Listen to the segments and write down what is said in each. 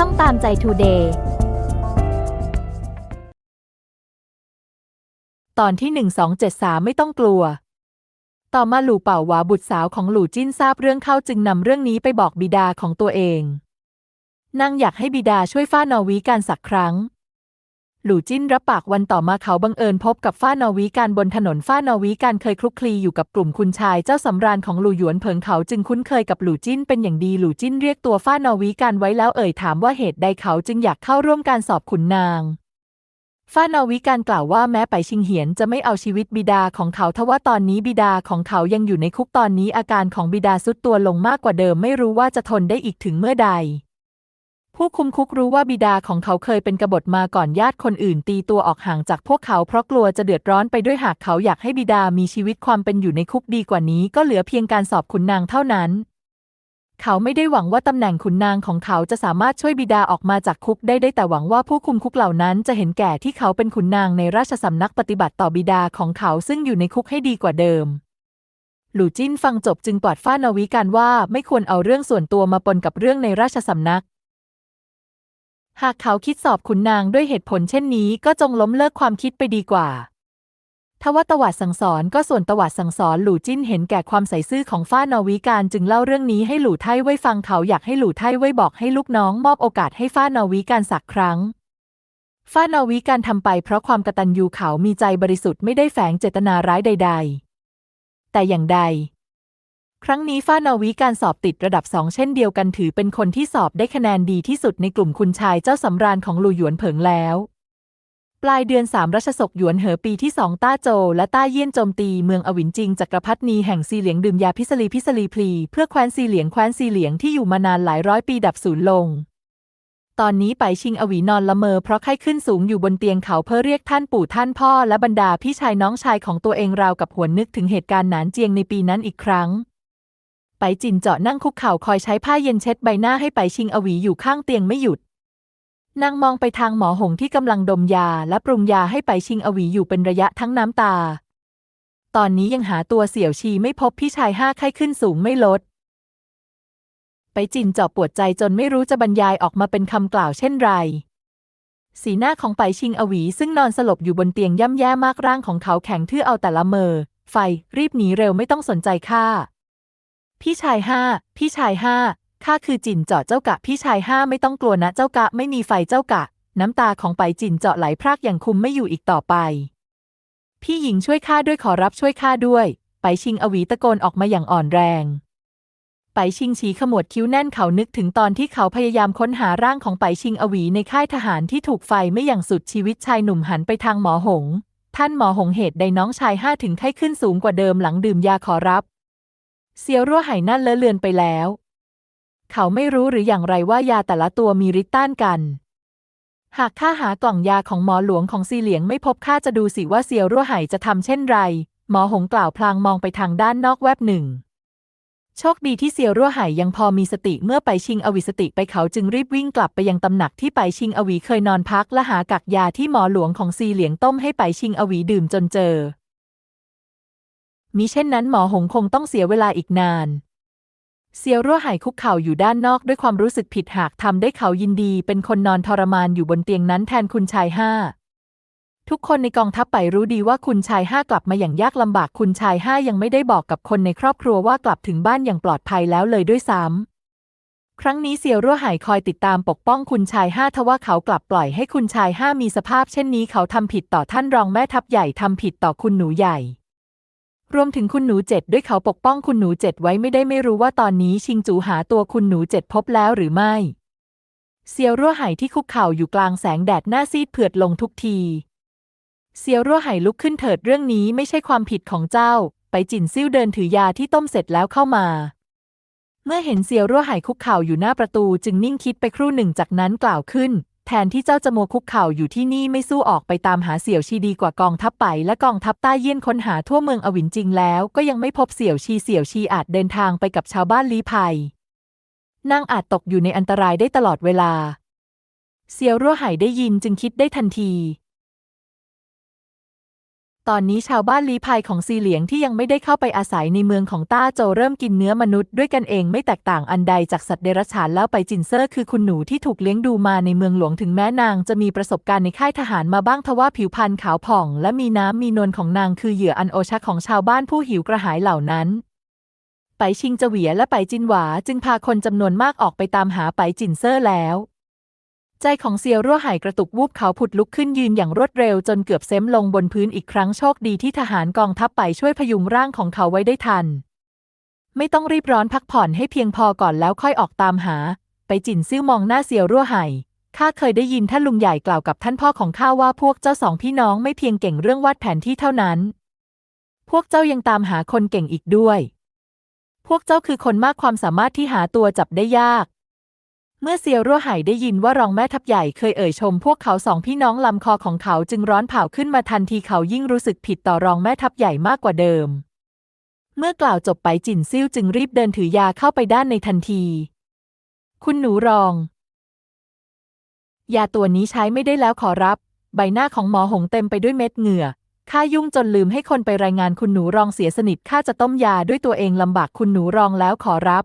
ช่องตามใจทูเดย์ตอนที่ 1273 ไม่ต้องกลัว ต่อมาหลู่เป่าหวาบุตรสาวของหลู่จิ้นทราบเรื่องเข้าจึงนำเรื่องนี้ไปบอกบิดาของตัวเองนางอยากให้บิดาช่วยฟ้านอวีการสักครั้ง หลู่จิ้นรับปากวันต่อมาเขาบังเอิญพบกับฟ้านอวีการบนถนนฟ้านอวีการเคยคลุกคลีอยู่กับกลุ่มคุณชายเจ้าสำราญของหลู่หยวนเผิงเขาจึงคุ้นเคยกับหลู่จิ้นเป็นอย่างดีหลู่จิ้นเรียกตัวฟ้านอวีการไว้แล้วเอ่ยถามว่าเหตุใดเขาจึงอยากเข้าร่วมการสอบขุนนางฟ้านอวิการกล่าวว่าแม้ไปชิงเหียนจะไม่เอาชีวิตบิดาของเขาทว่าตอนนี้บิดาของเขายังอยู่ในคุกตอนนี้อาการของบิดาสุดตัวลงมากกว่าเดิมไม่รู้ว่าจะทนได้อีกถึงเมื่อใด ผู้คุมคุกรู้ว่าบิดาของเขาเคยเป็นกบฏมาก่อนญาติคนอื่น ตีตัวออกห่างจากพวกเขาเพราะกลัวจะเดือดร้อนไปด้วยหากเขาอยากให้บิดามีชีวิตความเป็นอยู่ในคุกดีกว่านี้ ก็เหลือเพียงการสอบขุนนางเท่านั้น เขาไม่ได้หวังว่าตำแหน่งขุนนางของเขาจะสามารถช่วยบิดาออกมาจากคุกได้ได้แต่หวังว่าผู้คุมคุกเหล่านั้นจะเห็นแก่ที่เขาเป็นขุนนางในราชสำนักปฏิบัติต่อบิดาของเขาซึ่งอยู่ในคุกให้ดีกว่าเดิมหลู่จิ้นฟังจบจึงปลอดฟ้านาวิการว่าไม่ควรเอาเรื่องส่วนตัวมาปนกับเรื่องในราชสำนัก หากเขาคิดสอบขุนนางด้วยเหตุผลเช่นนี้ก็จงล้มเลิกความคิดไปดีกว่าทว่าตวัดสังสอนก็ส่วนตวัดสังสอนหลู่จิ้นเห็นแก่ความใส่ซื่อของฟ้านอวิการจึงเล่าเรื่องนี้ให้หลู่ไทเว่ยฟังเขาอยากให้หลู่ไทเว่ยบอกให้ลูกน้องมอบโอกาสให้ฟ้านอวิการสักครั้งฟ้านอวิการทำไปเพราะความกตัญญูเขามีใจบริสุทธิ์ไม่ได้แฝงเจตนาร้ายใด ๆ แต่อย่างใด ครั้งนี้ฟ้านอวิการสอบติดระดับสองเช่นเดียวกันถือเป็นคนที่สอบได้คะแนนดีที่สุดในกลุ่มคุณชายเจ้าสำราญของหลู่หยวนเผิงแล้ว ปลายเดือนสามรัชศกหยวนเหอปีที่สองต้าโจ และต้าเยี่ยนโจมตีเมืองอวินจิงจักรพรรดินีแห่งซีเหลียงดื่มยาพิษลีพิษลีพลี เพื่อแคว้นซีเหลียงแคว้นซีเหลียงที่อยู่มานานหลายร้อยปีดับสูญลงตอนนี้ไปชิงอวีนอนละเมอเพราะไข้ขึ้นสูงอยู่บนเตียงเขาเพื่อเรียกท่านปู่ท่านพ่อและบรรดาพี่ชายน้องชายของตัวเองราวกับหวนนึกถึงเหตุการณ์หนานเจียงในปีนั้นอีกครั้ง ไปจินเจาะนั่งคุกเข่าคอยใช้ผ้าเย็นเช็ดใบหน้าให้ไปชิงอวีอยู่ข้างเตียงไม่หยุด นางมองไปทางหมอหงที่กำลังดมยาและปรุงยาให้ไปชิงอวีอยู่เป็นระยะทั้งน้ำตา ตอนนี้ยังหาตัวเสี่ยวชีไม่พบพี่ชายห้าไข้ขึ้นสูงไม่ลด ไปจินเจาะปวดใจจนไม่รู้จะบรรยายออกมาเป็นคำกล่าวเช่นไรสีหน้าของไปชิงอวีซึ่งนอนสลบอยู่บนเตียงย่ำแย่มากร่างของเขาแข็งทื่อเอาแต่ละเมอ ไฟรีบหนีเร็วไม่ต้องสนใจข้า พี่ชายห้า พี่ชายห้า ข้าคือจินเจาะเจ้ากะ พี่ชายห้าไม่ต้องกลัวนะเจ้ากะ ไม่มีไฟเจ้ากะ น้ำตาของไปจินเจาะไหลพรากอย่างคุมไม่อยู่อีกต่อไป พี่หญิงช่วยข้าด้วยขอรับช่วยข้าด้วย ไปชิงอวีตะโกนออกมาอย่างอ่อนแรง ไปชิงฉีขมวดคิ้วแน่นเขานึกถึงตอนที่เขาพยายามค้นหาร่างของไปชิงอวีในค่ายทหารที่ถูกไฟไม่อย่างสุดชีวิตชายหนุ่มหันไปทางหมอหง ท่านหมอหงเหตุใดน้องชายห้าถึงไข้ขึ้นสูงกว่าเดิมหลังดื่มยาขอรับ เซียวรั่วไหนั่นเลอะเลือนไปแล้ว เขาไม่รู้หรืออย่างไรว่ายาแต่ละตัวมีฤทธิ์ต้านกัน หากข้าหากล่องยาของหมอหลวงของซีเหลียงไม่พบข้าจะดูสิว่าเซียวรั่วไหจะทำเช่นไร หมอหงกล่าวพลางมองไปทางด้านนอกแวบหนึ่ง โชคดีที่เซียวรั่วไหยังพอมีสติเมื่อไปชิงอวิสติไปเขาจึงรีบวิ่งกลับไปยังตำหนักที่ไปชิงอวีเคยนอนพักและหากักยาที่หมอหลวงของซีเหลียงต้มให้ไปชิงอวีดื่มจนเจอ มิเช่นนั้นหมอหงคงต้องเสียเวลาอีกนาน เซียวรั่วไหคุกเข่าอยู่ด้านนอกด้วยความรู้สึกผิดหากทำได้เขายินดีเป็นคนนอนทรมานอยู่บนเตียงนั้นแทนคุณชายห้าทุกคนในกองทัพไปรู้ดีว่าคุณชายห้ากลับมาอย่างยากลำบากคุณชายห้ายังไม่ได้บอกกับคนในครอบครัวว่ากลับถึงบ้านอย่างปลอดภัยแล้วเลยด้วยซ้ำครั้งนี้เซียวรั่วไหคอยติดตามปกป้องคุณชายห้าทว่าเขากลับปล่อยให้คุณชายห้ามีสภาพเช่นนี้เขาทำผิดต่อท่านรองแม่ทัพใหญ่ทำผิดต่อคุณหนูใหญ่ รวมถึงคุณหนูเจ็ดด้วยเขาปกป้องคุณหนูเจ็ดไว้ไม่ได้ไม่รู้ว่าตอนนี้ชิงจูหาตัวคุณหนูเจ็ดพบแล้วหรือไม่ เซียวรั่วไหที่คุกเข่าอยู่กลางแสงแดดหน้าซีดเผือดลงทุกที เซียวรั่วไหลุกขึ้นเถิดเรื่องนี้ไม่ใช่ความผิดของเจ้า ไปจินซิ่วเดินถือยาที่ต้มเสร็จแล้วเข้ามา เมื่อเห็นเซียวรั่วไหคุกเข่าอยู่หน้าประตูจึงนิ่งคิดไปครู่หนึ่งจากนั้นกล่าวขึ้น แทนที่เจ้าจะมัวคุกเข่าอยู่ที่นี่ไม่สู้ออกไปตามหาเสี่ยวชีดีกว่ากองทัพไป และกองทัพใต้เยี่ยนค้นหาทั่วเมืองอวินจริงแล้ว ก็ยังไม่พบเสี่ยวชีเสี่ยวชีอาจเดินทางไปกับชาวบ้านลี้ภัยนางอาจตกอยู่ในอันตรายได้ตลอดเวลา เสี่ยวรั่วไหได้ยินจึงคิดได้ทันที ตอนนี้ชาวบ้านลีภัยของซีเหลียงที่ยังไม่ได้เข้าไปอาศัยในเมืองของต้าโจเริ่มกินเนื้อมนุษย์ด้วยกันเองไม่แตกต่างอันใดจากสัตว์เดรัจฉานแล้วไปจินเซอร์คือคุณหนูที่ถูกเลี้ยงดูมาในเมืองหลวงถึงแม้นางจะมีประสบการณ์ในค่ายทหารมาบ้างทว่าผิวพรรณขาวผ่อง และมีน้ำมีนวลของนางคือเหยื่ออันโอชะของชาวบ้านผู้หิวกระหายเหล่านั้นไปชิงเจเหวียและไปจินหวาจึงพาคนจำนวนมากออกไปตามหาไปจินเซอร์แล้ว ใจของเซียวรั่วหายกระตุกวูบเขาผุดลุกขึ้นยืนอย่างรวดเร็วจนเกือบเซ้มลงบนพื้นอีกครั้งโชคดีที่ทหารกองทัพไปช่วยพยุงร่างของเขาไว้ได้ทัน ไม่ต้องรีบร้อนพักผ่อนให้เพียงพอก่อนแล้วค่อยออกตามหา ไปจินซิ่วมองหน้าเซียวรั่วหายข้าเคยได้ยินท่านลุงใหญ่กล่าวกับท่านพ่อของข้าว่าพวกเจ้าสองพี่น้องไม่เพียงเก่งเรื่องวาดแผนที่เท่านั้น พวกเจ้ายังตามหาคนเก่งอีกด้วย พวกเจ้าคือคนมากความสามารถที่หาตัวจับได้ยาก เมื่อเซียวรั่วไหได้ยินว่ารองแม่ทัพใหญ่เคยเอ่ยชมพวกเขาสองพี่น้องลำคอของเขาจึงร้อนเผาขึ้นมาทันทีเขายิ่งรู้สึกผิดต่อรองแม่ทัพใหญ่มากกว่าเดิม เมื่อกล่าวจบไปจินซิ่วจึงรีบเดินถือยาเข้าไปด้านในทันที คุณหนูรอง ยาตัวนี้ใช้ไม่ได้แล้วขอรับ ใบหน้าของหมอหงเต็มไปด้วยเม็ดเหงื่อข้ายุ่งจนลืมให้คนไปรายงานคุณหนูรองเสียสนิทข้าจะต้มยาด้วยตัวเองลำบากคุณหนูรองแล้วขอรับ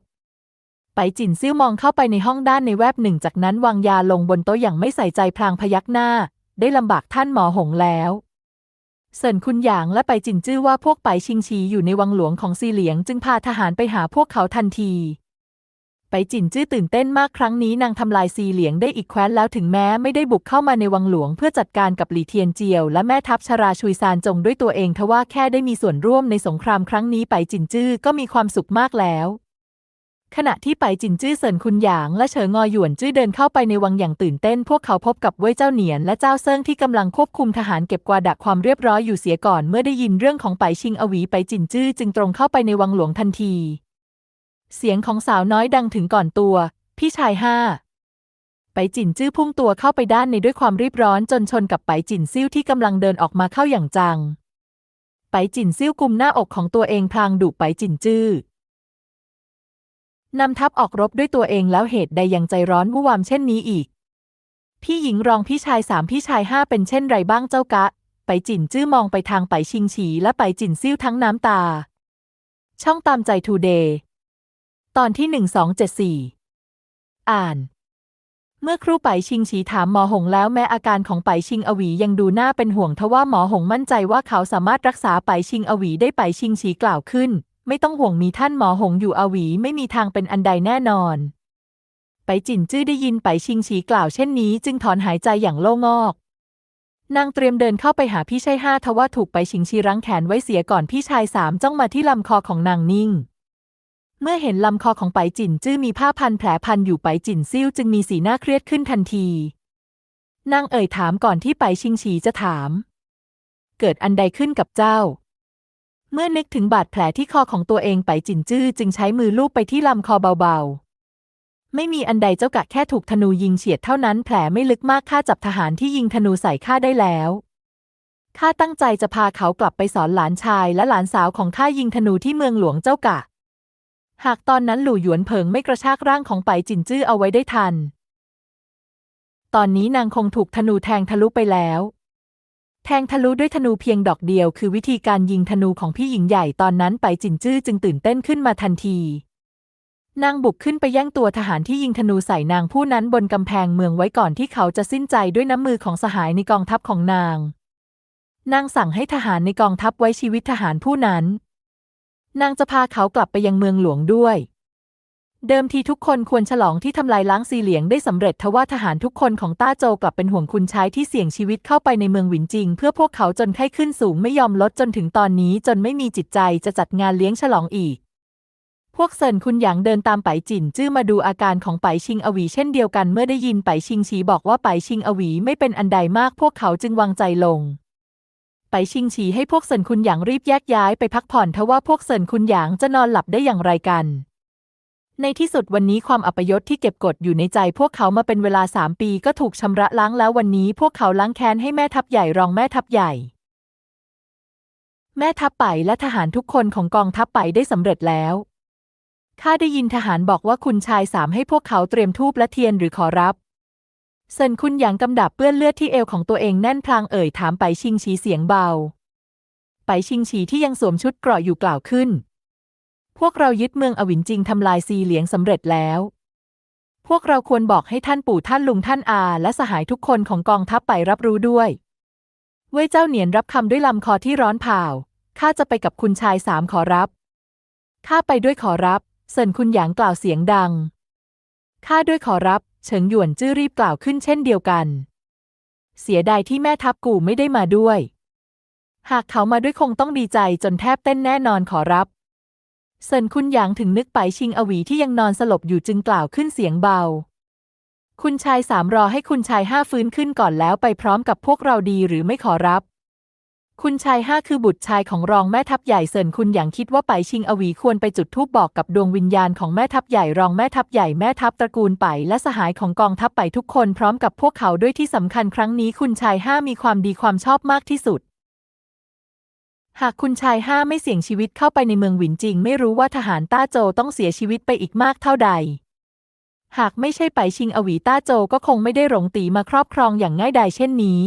ไปจินซิ่วมองเข้าไปในห้องด้านในแวบหนึ่ง จากนั้นวางยาลงบนโต๊ะอย่างไม่ใส่ใจพลางพยักหน้า ได้ลำบากท่านหมอหงแล้วเซินคุณหยางและไปจินจื้อว่าพวกไปชิงชีอยู่ในวังหลวงของซีเหลียง จึงพาทหารไปหาพวกเขาทันที ไปจินจื้อตื่นเต้นมากครั้งนี้นางทำลายซีเหลียงได้อีกแคว้นแล้วถึงแม้ไม่ได้บุกเข้ามาในวังหลวง เพื่อจัดการกับหลี่เทียนเจียว และแม่ทัพชราชุยซานจงด้วยตัวเองทว่าแค่ได้มีส่วนร่วมในสงครามครั้งนี้ไปจินจื้อก็มีความสุขมากแล้ว ขณะที่ไปจินจื้อเซินคุณหยางและเฉิงอหยวนจื้อเดินเข้าไปในวังอย่างตื่นเต้น พวกเขาพบกับเว่ยเจ้าเหนียนและเจ้าเซิงที่กำลังควบคุมทหารเก็บกวาดดักความเรียบร้อยอยู่เสียก่อนเมื่อได้ยินเรื่องของไปชิงอวีไปจินจื้อจึงตรงเข้าไปในวังหลวงทันที เสียงของสาวน้อยดังถึงก่อนตัว พี่ชายห้าไปจินจื้อพุ่งตัวเข้าไปด้านในด้วยความรีบร้อนจนชนกับไปจินซิ่วที่กำลังเดินออกมาเข้าอย่างจัง ไปจินซิ่วกุมหน้าอกของตัวเองพลางดุไปจินจื้อ นำทัพออกรบด้วยตัวเองแล้วเหตุใดยังใจร้อนวุ่วามเช่นนี้อีก พี่หญิงรองพี่ชายสามพี่ชายห้าเป็นเช่นไรบ้างเจ้ากะ ไปจินจื้อมองไปทางไปชิงฉี และไปจินซิ่วทั้งน้ำตา ช่องตามใจทูเดย์ตอนที่หนึ่งสองเจ็ดสี่อ่าน เมื่อครูไปชิงฉีถามหมอหงแล้วแม้อาการของไปชิงอวียังดูน่าเป็นห่วงทว่าหมอหงมั่นใจว่าเขาสามารถรักษาไปชิงอวีได้ไปชิงฉีกล่าวขึ้น ไม่ต้องห่วงมีท่านหมอหงอยู่อวีไม่มีทางเป็นอันใดแน่นอน ไปจินจื้อได้ยินไปชิงฉีกล่าวเช่นนี้ จึงถอนหายใจอย่างโล่งอก นางเตรียมเดินเข้าไปหาพี่ชายห้าทว่าถูกไปชิงชีรั้งแขนไว้เสียก่อนพี่ชายสามจ้องมาที่ลำคอของนางนิ่ง เมื่อเห็นลำคอของไปจินจื้อมีผ้าพันแผลพันอยู่ไปจินซิ่วจึงมีสีหน้าเครียดขึ้นทันที นางเอ่ยถามก่อนที่ไปชิงฉีจะถาม เกิดอันใดขึ้นกับเจ้า เมื่อนึกถึงบาดแผลที่คอของตัวเองไปจินจื้อจึงใช้มือลูบไปที่ลำคอเบาๆ ไม่มีอันใดเจ้ากะแค่ถูกธนูยิงเฉียดเท่านั้นแผลไม่ลึกมากข้าจับทหารที่ยิงธนูใส่ข้าได้แล้วข้าตั้งใจจะพาเขากลับไปสอนหลานชายและหลานสาวของข้ายิงธนูที่เมืองหลวงเจ้ากะ หากตอนนั้นหลู่หยวนเผิงไม่กระชากร่างของไปจินจื้อเอาไว้ได้ทัน ตอนนี้นางคงถูกธนูแทงทะลุไปแล้ว แทงทะลุด้วยธนูเพียงดอกเดียวคือวิธีการยิงธนูของพี่หญิงใหญ่ตอนนั้นไปจินจื้อจึงตื่นเต้นขึ้นมาทันที นางบุกขึ้นไปแย่งตัวทหารที่ยิงธนูใส่นางผู้นั้นบนกำแพงเมืองไว้ก่อนที่เขาจะสิ้นใจด้วยน้ำมือของสหายในกองทัพของนาง นางสั่งให้ทหารในกองทัพไว้ชีวิตทหารผู้นั้น นางจะพาเขากลับไปยังเมืองหลวงด้วย เดิมทีทุกคนควรฉลองที่ทำลายล้างซีเหลียงได้สำเร็จทว่าทหารทุกคนของต้าโจกลับเป็นห่วงคุณชายที่เสี่ยงชีวิตเข้าไปในเมืองหวินจิง เพื่อพวกเขาจนไข้ขึ้นสูงไม่ยอมลดจนถึงตอนนี้จนไม่มีจิตใจจะจัดงานเลี้ยงฉลองอีก พวกเซินคุณหยางเดินตามไปจินจื้อมาดูอาการของไปชิงอวีเช่นเดียวกันเมื่อได้ยินไปชิงฉีบอกว่าไปชิงอวีไม่เป็นอันใดมาก พวกเขาจึงวางใจลงไปชิงฉีให้พวกเซินคุณหยางรีบแยกย้ายไปพักผ่อนทว่าพวกเซินคุณหยางจะนอนหลับได้อย่างไรกัน ในที่สุดวันนี้ความอัปยศที่เก็บกดอยู่ในใจพวกเขามาเป็นเวลาสามปีก็ถูกชำระล้างแล้ววันนี้พวกเขาล้างแค้นให้แม่ทัพใหญ่รองแม่ทัพใหญ่ แม่ทัพไปและทหารทุกคนของกองทัพไปได้สำเร็จแล้วข้าได้ยินทหารบอกว่าคุณชายสามให้พวกเขาเตรียมทูบและเทียนหรือขอรับเซินคุณหยางกำดับเปื้อนเลือดที่เอวของตัวเองแน่นพลางเอ่ยถามไปชิงชีเสียงเบา ไปชิงฉีที่ยังสวมชุดเกราะอยู่กล่าวขึ้น พวกเรายึดเมืองอวินจริงทำลายซีเหลียงสำเร็จแล้ว พวกเราควรบอกให้ท่านปู่ท่านลุงท่านอา และสหายทุกคนของกองทัพไปรับรู้ด้วย เว่ยเจ้าเหนียนรับคำด้วยลำคอที่ร้อนเผาข้าจะไปกับคุณชายสามขอรับ ข้าไปด้วยขอรับ เซินคุณหยางกล่าวเสียงดัง ข้าด้วยขอรับ เฉิงหยวนจื้อรีบกล่าวขึ้นเช่นเดียวกัน เสียดายที่แม่ทัพกูไม่ได้มาด้วย หากเขามาด้วยคงต้องดีใจจนแทบเต้นแน่นอนขอรับ เซินคุณหยางถึงนึกไปชิงอวีที่ยังนอนสลบอยู่จึงกล่าวขึ้นเสียงเบา คุณชายสามรอให้คุณชายห้าฟื้นขึ้นก่อนแล้วไปพร้อมกับพวกเราดีหรือไม่ขอรับ คุณชายห้าคือบุตรชายของรองแม่ทัพใหญ่เซินคุณหยางคิดว่าไปชิงอวีควรไปจุดธูปบอกกับดวงวิญญาณของแม่ทัพใหญ่รองแม่ทัพใหญ่แม่ทัพตระกูลไปและสหายของกองทัพไปทุกคนพร้อมกับพวกเขาด้วยที่สำคัญครั้งนี้คุณชายห้ามีความดีความชอบมากที่สุด หากคุณชายห้าไม่เสี่ยงชีวิตเข้าไปในเมืองหวินจิง ไม่รู้ว่าทหารต้าโจต้องเสียชีวิตไปอีกมากเท่าใด หากไม่ใช่ไปชิงอวีต้าโจก็คงไม่ได้หลงตีมาครอบครองอย่างง่ายดายเช่นนี้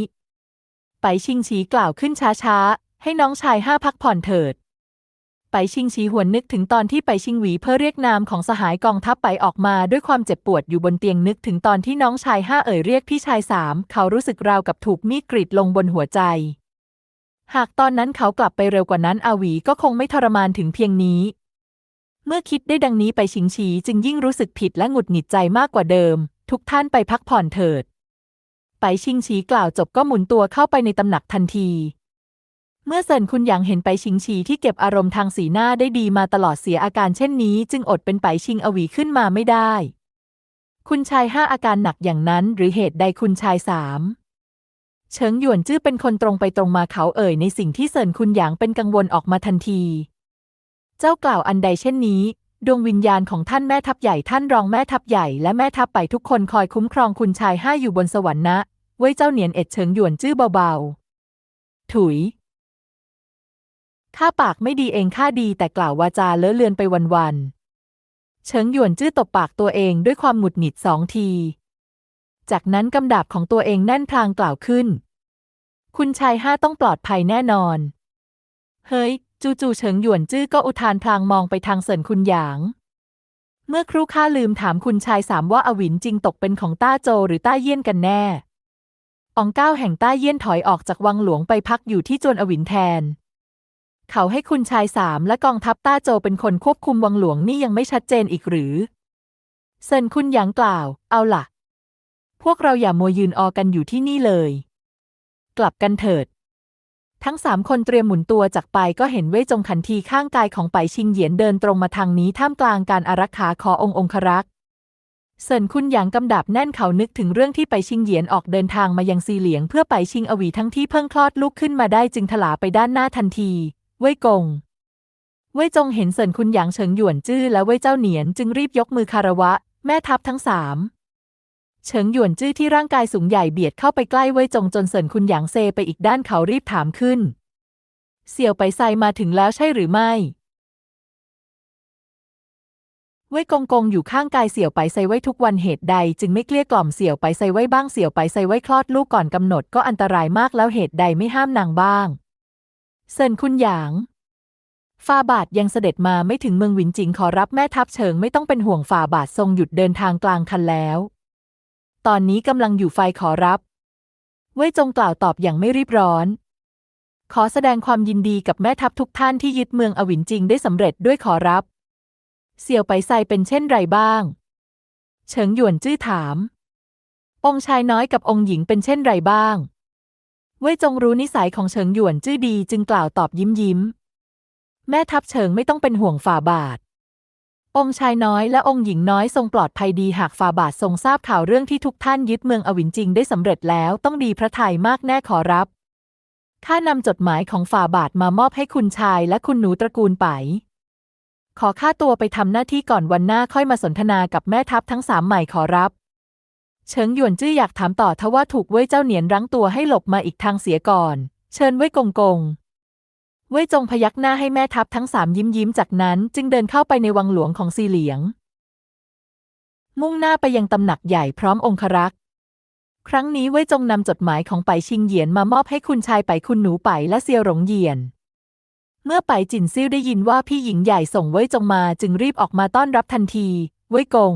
ไปชิงฉีกล่าวขึ้นช้าๆ ให้น้องชายห้าพักผ่อนเถิด ไปชิงฉีหวนนึกถึงตอนที่ไปชิงหวีเพื่อเรียกนามของสหายกองทัพไปออกมาด้วยความเจ็บปวดอยู่บนเตียงนึกถึงตอนที่น้องชายห้าเอ่ยเรียกพี่ชายสามเขารู้สึกราวกับถูกมีดกรีดลงบนหัวใจ หากตอนนั้นเขากลับไปเร็วกว่านั้นอาหวีก็คงไม่ทรมานถึงเพียงนี้ เมื่อคิดได้ดังนี้ไปชิงฉีจึงยิ่งรู้สึกผิดและหงุดหงิดใจมากกว่าเดิม ทุกท่านไปพักผ่อนเถิด ไปชิงฉีกล่าวจบก็หมุนตัวเข้าไปในตำหนักทันที เมื่อเซินคุณหยางเห็นไปชิงฉีที่เก็บอารมณ์ทางสีหน้าได้ดีมาตลอดเสียอาการเช่นนี้ จึงอดเป็นไปชิงอวีขึ้นมาไม่ได้ คุณชายห้าอาการหนักอย่างนั้น หรือเหตุใดคุณชายสาม เฉิงหยวนจื้อเป็นคนตรงไปตรงมาเขาเอ่ยในสิ่งที่เซินคุณหยางเป็นกังวลออกมาทันที เจ้ากล่าวอันใดเช่นนี้ ดวงวิญญาณของท่านแม่ทัพใหญ่ท่านรองแม่ทัพใหญ่และแม่ทัพไปทุกคนคอยคุ้มครองคุณชายห้าอยู่บนสวรรค์นะเว้เจ้าเหนียนเอ็ดเฉิงหยวนจื้อเบาๆ ถุย ข้าปากไม่ดีเองข้าดีแต่กล่าววาจาเลอะเลือนไปวันๆ เฉิงหยวนจื้อตบปากตัวเองด้วยความหงุดหงิดสองที จากนั้นกำดาบของตัวเองแน่นพลางกล่าวขึ้น คุณชายห้าต้องปลอดภัยแน่นอน เฮ้ย จู่ๆเฉิงหยวนจื้อก็อุทานพลางมองไปทางเซินคุณหยาง เมื่อครู่ข้าลืมถามคุณชายสามว่าอวินจริงตกเป็นของต้าโจหรือต้าเยี่ยนกันแน่องเก้าแห่งต้าเยี่ยนถอยออกจากวังหลวงไปพักอยู่ที่จวนอวินแทน เขาให้คุณชายสามและกองทัพต้าโจเป็นคนควบคุมวังหลวงนี่ยังไม่ชัดเจนอีกหรือ เซินคุณหยางกล่าว เอาล่ะ พวกเราอย่ามัวยืนออกันอยู่ที่นี่เลย กลับกันเถิด ทั้งสามคนเตรียมหมุนตัวจากไปก็เห็นเว่ยจงขันทีข้างกายของไปชิงเหยียนเดินตรงมาทางนี้ท่ามกลางการอารักขาขอองค์องครักษ์เซินคุณหยางกำดับแน่นเขานึกถึงเรื่องที่ไปชิงเหยียนออกเดินทางมายังซีเหลียง เพื่อไปชิงอวีทั้งที่เพิ่งคลอดลูกขึ้นมาได้จึงถลาไปด้านหน้าทันที เว่ยกง เว่ยจงเห็นเซินคุณหยางเฉิงหยวนจื้อและเว่ยเจ้าเหนียนจึงรีบยกมือคารวะ แม่ทัพทั้งสาม เฉิงหยวนจื้อที่ร่างกายสูงใหญ่เบียดเข้าไปใกล้เว่ยจงจนเซินคุณหยางเซไปอีกด้านเขารีบถามขึ้น เสี่ยวไปไซมาถึงแล้วใช่หรือไม่ เว่ยกงกงอยู่ข้างกายเสี่ยวไปไซไว้ทุกวันเหตุใด จึงไม่เกลี้ยกล่อมเสี่ยวไปไซไว้บ้างเสี่ยวไปไซไว้คลอดลูกก่อนกำหนดก็อันตรายมากแล้วเหตุใดไม่ห้ามนางบ้าง เซินคุณหยางฟาบาทยังเสด็จมาไม่ถึงเมืองหวินจิงขอรับแม่ทัพเฉิงไม่ต้องเป็นห่วงฝ่าบาททรงหยุดเดินทางกลางคันแล้ว ตอนนี้กำลังอยู่ไฟขอรับ เว่ยจงกล่าวตอบอย่างไม่รีบร้อน ขอแสดงความยินดีกับแม่ทัพทุกท่านที่ยึดเมืองอวินจิงได้สำเร็จด้วยขอรับ เสี่ยวไปไซเป็นเช่นไรบ้าง เฉิงหยวนจื้อถาม องค์ชายน้อยกับองค์หญิงเป็นเช่นไรบ้าง เว่ยจงรู้นิสัยของเฉิงหยวนจื้อดีจึงกล่าวตอบยิ้มยิ้ม แม่ทัพเฉิงไม่ต้องเป็นห่วงฝ่าบาท องค์ชายน้อยและองค์หญิงน้อยทรงปลอดภัยดีหากฝ่าบาททรงทราบข่าวเรื่องที่ทุกท่านยึดเมืองอวินจิงได้สำเร็จแล้วต้องดีพระทัยมากแน่ขอรับข้านำจดหมายของฝ่าบาทมามอบให้คุณชายและคุณหนูตระกูลไป ขอค่าตัวไปทำหน้าที่ก่อนวันหน้าค่อยมาสนทนากับแม่ทัพทั้งสามใหม่ขอรับ เฉิงหยวนจื้ออยากถามต่อทว่าถูกเว่ยเจ้าเหนียนรั้งตัวให้หลบมาอีกทางเสียก่อน เชิญเว่ยกงกง เว่ยจงพยักหน้าให้แม่ทัพทั้งสามยิ้มยิ้มจากนั้นจึงเดินเข้าไปในวังหลวงของซีเหลียง มุ่งหน้าไปยังตำหนักใหญ่พร้อมองครักษ์ครั้งนี้เว่ยจงนำจดหมายของไปชิงเหยียนมามอบให้คุณชายไปคุณหนูไปและเซียวหลงเหยียน เมื่อไปจินซิ่วได้ยินว่าพี่หญิงใหญ่ส่งเว่ยจงมาจึงรีบออกมาต้อนรับทันที เว่ยกง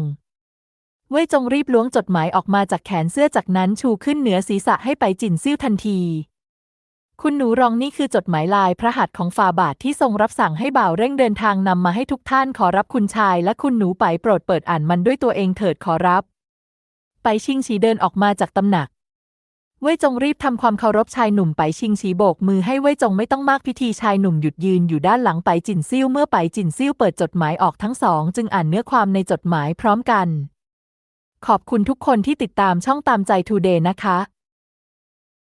เว่ยจงรีบล้วงจดหมายออกมาจากแขนเสื้อจากนั้นชูขึ้นเหนือศีรษะให้ไปจินซิ่วทันที คุณหนูรองนี่คือจดหมายลายพระหัตถ์ของฝ่าบาทที่ทรงรับสั่งให้บ่าวเร่งเดินทางนำมาให้ทุกท่านขอรับคุณชาย และคุณหนูไปโปรดเปิดอ่านมันด้วยตัวเองเถิดขอรับ ไปชิงฉีเดินออกมาจากตำหนัก เว่ยจงรีบทำความเคารพชายหนุ่มไปชิงฉีโบกมือให้เว่ยจงไม่ต้องมากพิธีชายหนุ่มหยุดยืนอยู่ด้านหลังไปจินซิ่วเมื่อไปจินซิ่วเปิดจดหมายออกทั้งสอง จึงอ่านเนื้อความในจดหมายพร้อมกัน ขอบคุณทุกคนที่ติดตามช่องตามใจทูเดย์นะคะ